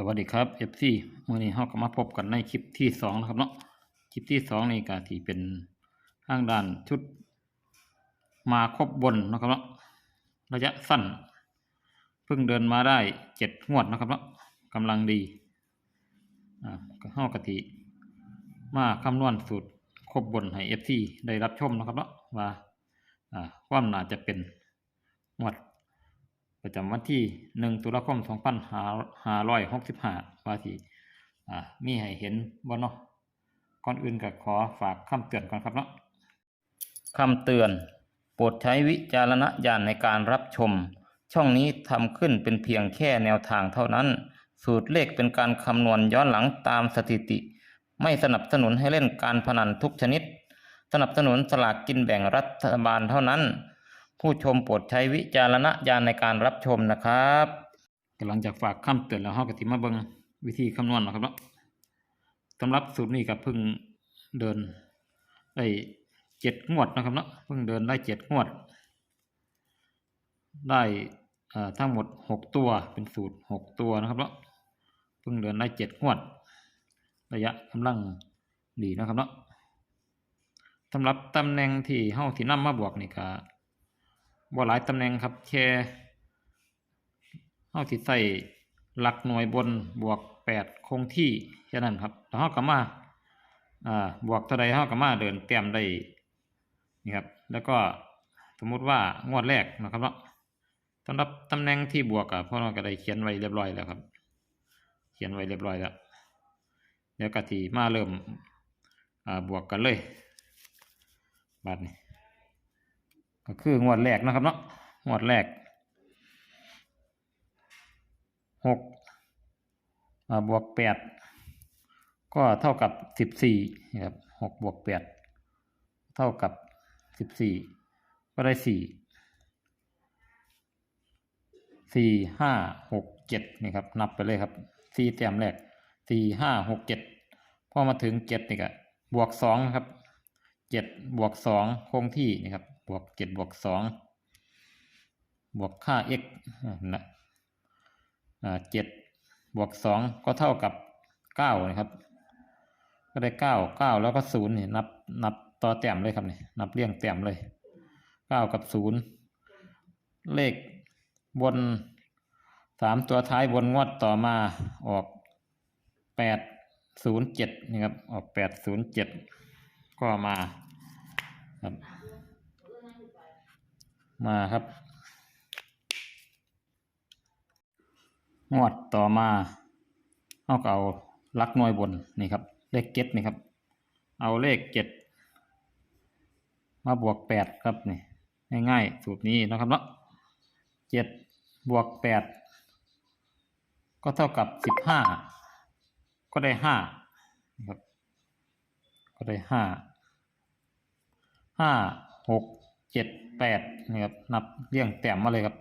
สวัสดีครับ FC มื่อนี้เราก็มาพบกันในคลิปที่สองนะครับเนาะคลิปที่สองนี่ก็ที่เป็นทางด้านชุด มาครบบนนะครับเนาะระยะสั้น เพิ่งเดินมาได้เจ็ดงวดนะครับเนาะกำลังดีอ่าก็เฮากะทิมาคำนวณสูตรครบบนให้ FC ได้รับชมนะครับเนาะว่าอ่าความน่าจะเป็นงวด ประจำวันที่หนึ่งตุลาคมสองพันห้าร้อยหกสิบห้าว่าที่อ่ามีให้เห็นบ่เนาะก่อนอื่นก็ขอฝากคำเตือนก่อนครับเนาะคำเตือน โปรดใช้วิจารณญาณในการรับชม ช่องนี้ทำขึ้นเป็นเพียงแค่แนวทางเท่านั้น สูตรเลขเป็นการคำนวณย้อนหลังตามสถิติ ไม่สนับสนุนให้เล่นการพนันทุกชนิด สนับสนุนสลากกินแบ่งรัฐบาลเท่านั้น ผู้ชมโปรดใช้วิจารณญาณในการรับชมนะครับกำลังจากฝากคำเตือนแล้วเฮาก็สิมาเบิงวิธีคำนวณนะครับเนาะสำหรับสูตรนี้ก็เพิ่งเดินได้เจ็ดงวดนะครับเนาะเพิ่งเดินได้เจ็ดงวด ได้ทั้งหมดหกตัวเป็นสูตรหกตัวนะครับเนาะเพิ่งเดินได้เจ็ดงวด ระยะกำลังดีนะครับเนาะสำหรับตำแหน่งที่เฮาที่นำมาบวกนี่ก็ บ่หลายตำแหน่งครับ แค่เฮาสิใส่หลักหน่วยบนบวกแปดคงที่แค่นั้นครับแล้วเฮาก็มาอ่าบวกเท่าใดเฮาก็มาเดินเต็มได้นี่ครับ แล้วก็สมมุติว่างวดแรกนะครับเนาะสำหรับตำแหน่งที่บวกอะพ่อเราก็ได้เขียนไว้เรียบร้อยแล้วครับ เขียนไว้เรียบร้อยแล้วเดี๋ยวก็สิมาเริ่มอ่าบวกกันเลยบัดนี้ ก็คืองวดแรกนะครับเนาะงวดแรกหกบวกแปดก็เท่ากับสิบสี่นะครับหกบวกแปดเท่ากับสิบสี่ก็ได้สี่สี่ห้าหกเจ็ดนี่ครับนับไปเลยครับสี่แต้มแรกสี่ห้าหกเจ็ดพอมาถึงเจ็ดนี่ก็บวกสองครับเจ็ดบวกสองคงที่นี่ครับ บวกเจ็ดบวกสองบวกค่า x นะอ่าเจ็ดบวกสองก็เท่ากับเก้านะครับ ก็ได้เก้าเก้าแล้วก็ศูนย์นี่นับนับต่อแต้มเลยครับนี่นับเรียงแต้มเลยเก้ากับศูนย์เลขบนสามตัวท้ายบนงวดต่อมาออกแปดศูนย์เจ็ดนี่ครับออกแปดศูนย์เจ็ดก็มาครับ มาครับ งวดต่อมาเอาก็เอาลักหน่วยบนนี่ครับ เลขเจ็ดนี่ครับ เอาเลขเจ็ดมาบวกแปดครับนี่ง่ายๆสูตรนี้นะครับเนาะเจ็ดบวกแปดก็เท่ากับสิบห้าก็ได้ห้าครับ ก็ได้ห้าห้าหก เจ็ดแปดนี่ครับนับเรียงแต้มมาเลยครับ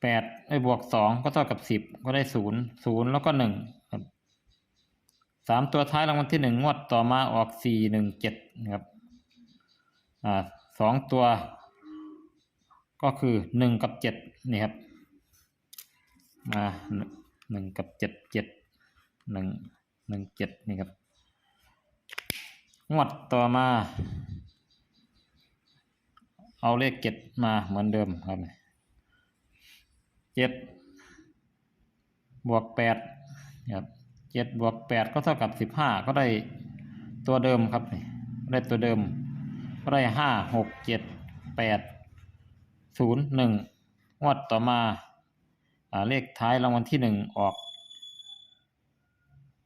แปดไอ้บวกสองก็เท่ากับสิบก็ได้ศูนย์ศูนย์แล้วก็หนึ่งครับสามตัวท้ายรางวัลที่หนึ่งงวดต่อมาออกสี่หนึ่งเจ็ดนะครับอ่าสองตัว ก็คือหนึ่งกับเจ็ดนี่ครับมาหนึ่งกับเจ็ดเจ็ดหนึ่งหนึ่งเจ็ดนี่ครับงวดต่อมา เอาเลขเจ็ดมาเหมือนเดิมครับเจ็ดบวกแปดครับเจ็ดบวกแปดก็เท่ากับสิบห้าก็ได้ตัวเดิมครับนี่ได้ตัวเดิมก็ได้ห้าหกเจ็ดแปดศูนย์หนึ่งงวดต่อมาอ่าเลขท้ายรางวัลที่หนึ่งออก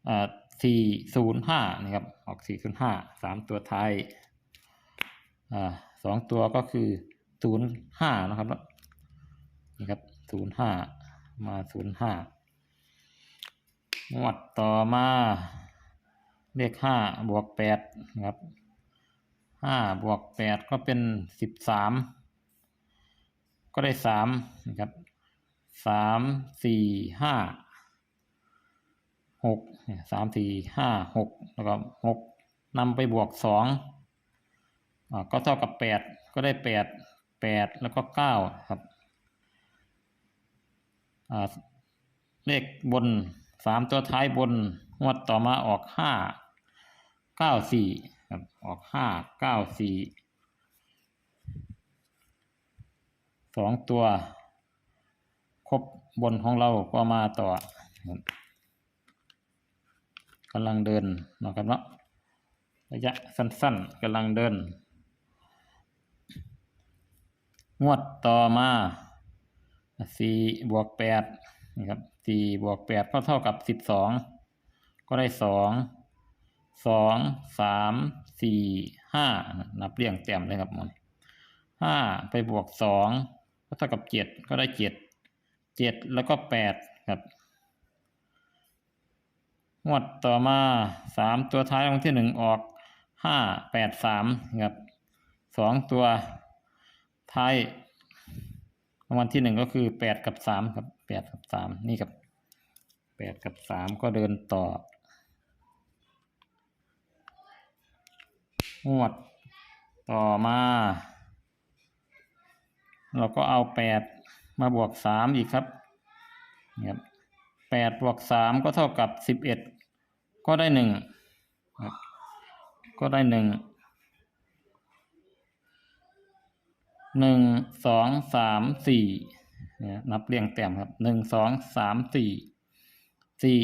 อ่าสี่ศูนย์ห้านะครับออกสี่ศูนย์ห้าสามตัวท้ายอ่า สองตัวก็คือศูนย์ห้านะครับนี่ครับศูนย์ห้ามาศูนย์ห้างวดต่อมา เลขห้าบวกแปดครับห้าบวกแปดก็เป็นสิบสามก็ได้สามนะครับสามสี่ห้าหกสามสี่ห้าหกแล้วก็หกนำไปบวกสอง ก็เท่ากับแปดก็ได้แปดแปดแล้วก็เก้าครับเลขบนสามตัวท้ายบนงวดต่อมาออกห้าเก้าสี่ครับ ออกห้าเก้าสี่สองตัว ครบบนของเราก็มาต่อกำลังเดินนะครับเนาะระยะสั้นๆกำลังเดิน งวดต่อมาสี่บวกแปดนี่ครับสี่บวกแปดก็เท่ากับสิบสองก็ได้สองสองสามสี่ห้านับเรียงแต้มเลยครับมันห้าไปบวกสองก็เท่ากับเจ็ดก็ได้เจ็ดเจ็ดแล้วก็แปดครับงวดต่อมาสามตัวท้ายรางที่หนึ่งออกห้าแปดสามครับสองตัว ท้ายรางวัลที่หนึ่งก็คือแปดกับสามครับแปดกับสามนี่กับแปดกับสามก็เดินต่องวดต่อมา เราก็เอาแปดมาบวกสามอีกครับครับแปดบวกสามก็เท่ากับสิบเอ็ดก็ได้หนึ่งก็ได้หนึ่ง หนึ่งสองสามสี่เนี่ยนับเรียงแต้มครับหนึ่งสองสามสี่สี่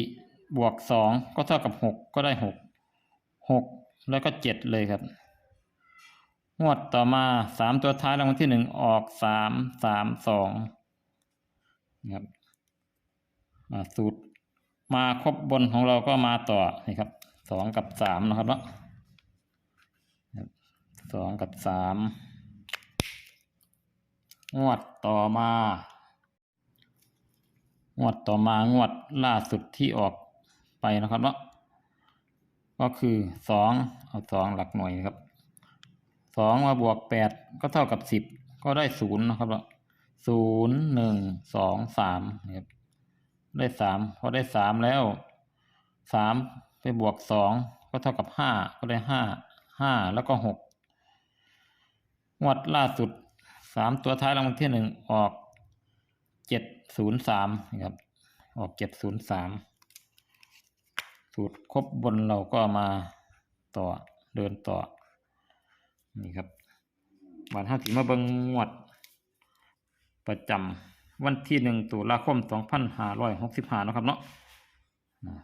บวกสองก็เท่ากับหกก็ได้หกหกแล้วก็เจ็ดเลยครับ งวดต่อมาสามตัวท้ายรางวัลที่หนึ่งออกสามสามสองนะครับสูตรมาครบบนของเราก็มาต่อนี่ครับสองกับสามนะครับเนาะสองกับสาม งวดต่อมา งวดต่อมางวดล่าสุดที่ออกไปนะครับเนาะก็คือสองเอาสองหลักหน่วยครับสองมาบวกแปดก็เท่ากับสิบก็ได้ศูนย์นะครับเนาะศูนย์หนึ่งสองสามครับได้สามพอได้สามแล้วสามไปบวกสองก็เท่ากับห้าก็ได้ห้าห้าแล้วก็หกงวดล่าสุด สามตัวท้ายรางวัลที่หนึ่งออกเจ็ดศูนย์สามนะครับ ออกเจ็ดศูนย์สามสูตรครบบนเราก็มาต่อเดินต่อ นี่ครับวันห้าสีมาเบิงงวด ประจำวันที่หนึ่งตุลาคมสองพันห้าร้อยหกสิบห้านะครับเนาะ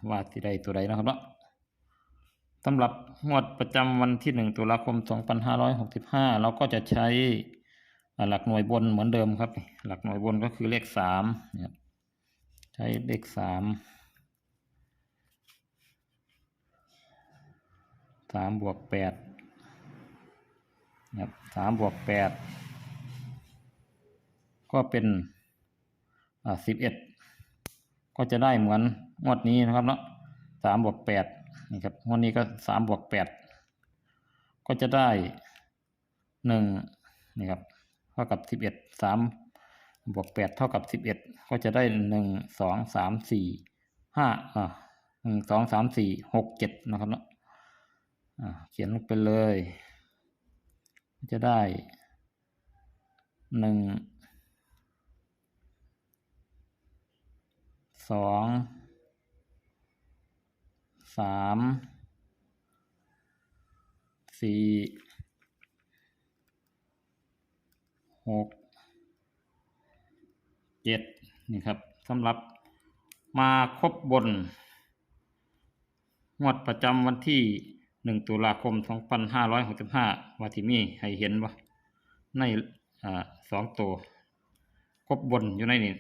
ว่าที่ใดตัวใดนะครับเนาะสำหรับงวดประจำวันที่หนึ่งตุลาคมสองพันห้าร้อยหกสิบห้าเราก็จะใช้ หลักหน่วยบนเหมือนเดิมครับ หลักหน่วยบนก็คือเลขสามใช้เลขสามสามบวกแปดนะครับสามบวกแปดก็เป็นอ่าสิบเอ็ดก็จะได้เหมือนงวดนี้นะครับเนาะสามบวกแปดนี่ครับงวดนี้ก็สามบวกแปดก็จะได้หนึ่งนี่ครับ เท่ากับสิบเอ็ดสามบวกแปดเท่ากับสิบเอ็ดก็จะได้หนึ่งสองสามสี่ห้าอ่าหนึ่งสองสามสี่หกเจ็ดนะครับเนาะเขียนลงไปเลย จะได้หนึ่งสองสามสี่ หกเจ็ดนี่ครับสำหรับมาครบบน งวดประจำวันที่หนึ่งตุลาคมสองพันห้าร้อยหกสิบห้าว่าที่มีให้เห็นว่าในอสองตัวครบบนอยู่ในนี่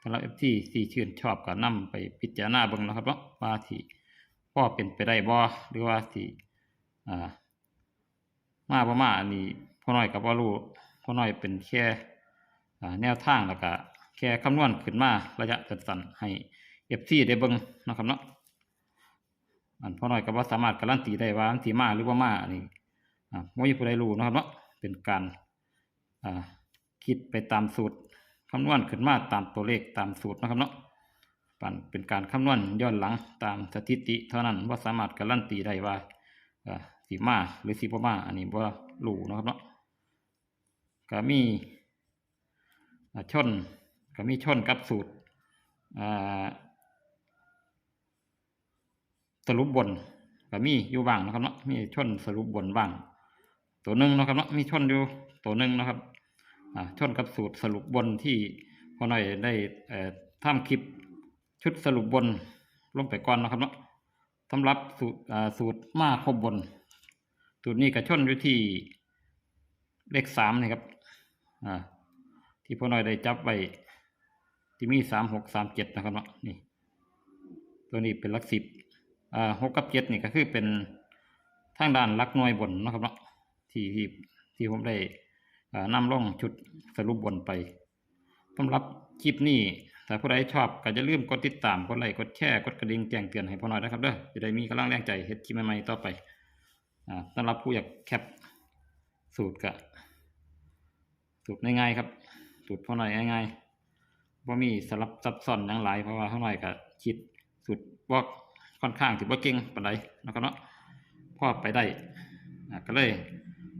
สำหรับที่ที่ชื่นชอบก็นำไปพิจารณาเบิ่งนะครับเนาะว่าที่พ่อเป็นไปได้บ่หรือว่าที่อ่ามาบ่มาอันนี้พ่อน้อยกับว่ารู้ พ่อน้อยเป็นแค่แนวทางแล้วก็แค่คำนวณขึ้นมาระยะสั้นๆให้เอฟซีได้เบิ่งนะครับเนาะอันพ่อน้อยก็บ่าสามารถการันตีได้ว่าอันสิมาหรือบ่ามาอันนี้อ่าบ่มีผู้ใดรู้นะครับเนาะเป็นการอ่าคิดไปตามสูตรคำนวณขึ้นมาตามตัวเลขตามสูตรนะครับเนาะปันเป็นการคำนวณย้อนหลังตามสถิติเท่านั้นว่าสามารถการันตีได้ว่าสีมาหรือสีบ่มาอันนี้บ่ารู้นะครับเนาะ ก็มีชนก็มีชนกับสูตรสรุปบนก็มีอยู่บ้างนะครับเนาะมีชนสรุปบนบ้าง ตัวหนึ่งนะครับเนาะมีชนอยู่ตัวหนึ่งนะครับชนกับสูตรสรุปบนที่พอหน่อยได้ทำคลิปชุดสรุปบนลงไปก่อนนะครับเนาะสำหรับสูตรสูตรมาครบบนสูตรนี้ก็ชนอยู่ที่เลขสามนี่ครับ อ่า ที่พ่อหน่อยได้จับไว้ที่มีสามหกสามเจ็ดนะครับเนาะนี่ ตัวนี้เป็นลักสิบอ่าหกกับเจ็ดนี่ก็คือเป็นทางด้านลักหน่วยบนนะครับเนาะที่ที่ที่ผมได้นำล่องชุดสรุปบนไปสำหรับคลิปนี้ถ้าผู้ใดชอบก็จะลืมกดติดตามกดไลค์กดแชร์กดกระดิ่งแจ้งเตือนให้พ่อหน่อยนะครับเด้อจะได้มีกำลังแรงใจเฮ็ดคลิปใหม่ๆต่อไปสำหรับผู้อยากแคปสูตรก็ สูตรง่ายๆครับ สูตรพ่อหน่อยง่ายๆว่ามีสลับซับซ้อนอย่างหลายเพราะว่าพ่อหน่อยก็คิดสูตรว่าค่อนข้างถือว่าเก่งปานใดนะครับเนาะพอไปได้ก็เลย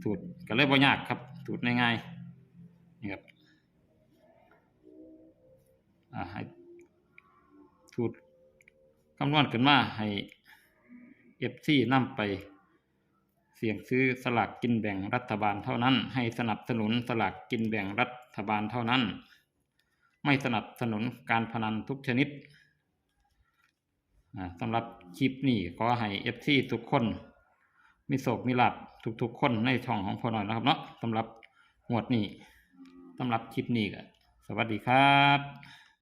สูตรก็เลยบ่ยากครับสูตรง่ายๆนี่ครับอ่าให้สูตรคำนวณขึ้นมาให้เอฟซีนำไป เสี่ยงซื้อสลากกินแบ่งรัฐบาลเท่านั้น ให้สนับสนุนสลากกินแบ่งรัฐบาลเท่านั้น ไม่สนับสนุนการพนันทุกชนิดสำหรับคลิปนี้ขอให้เอฟซีทุกคน มีโศกมีลาบทุกๆคนในช่องของพอหน่อยนะครับเนาะสำหรับหมวดนี้สำหรับคลิปนี้ก็สวัสดีครับ